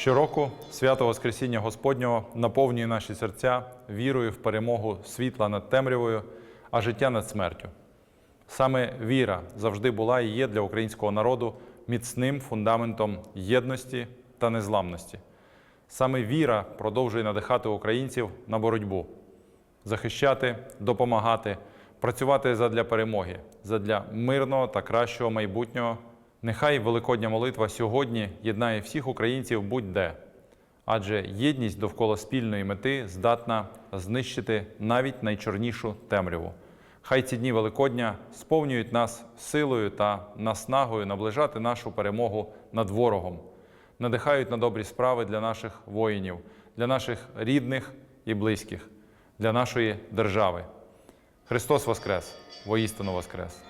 Щороку свято Воскресіння Господнього наповнює наші серця вірою в перемогу світла над темрявою, а життя над смертю. Саме віра завжди була і є для українського народу міцним фундаментом єдності та незламності. Саме віра продовжує надихати українців на боротьбу, захищати, допомагати, працювати задля перемоги, задля мирного та кращого майбутнього. Нехай Великодня молитва сьогодні єднає всіх українців будь-де, адже єдність довкола спільної мети здатна знищити навіть найчорнішу темряву. Хай ці дні Великодня сповнюють нас силою та наснагою наближати нашу перемогу над ворогом, надихають на добрі справи для наших воїнів, для наших рідних і близьких, для нашої держави. Христос Воскрес! Воістину Воскрес!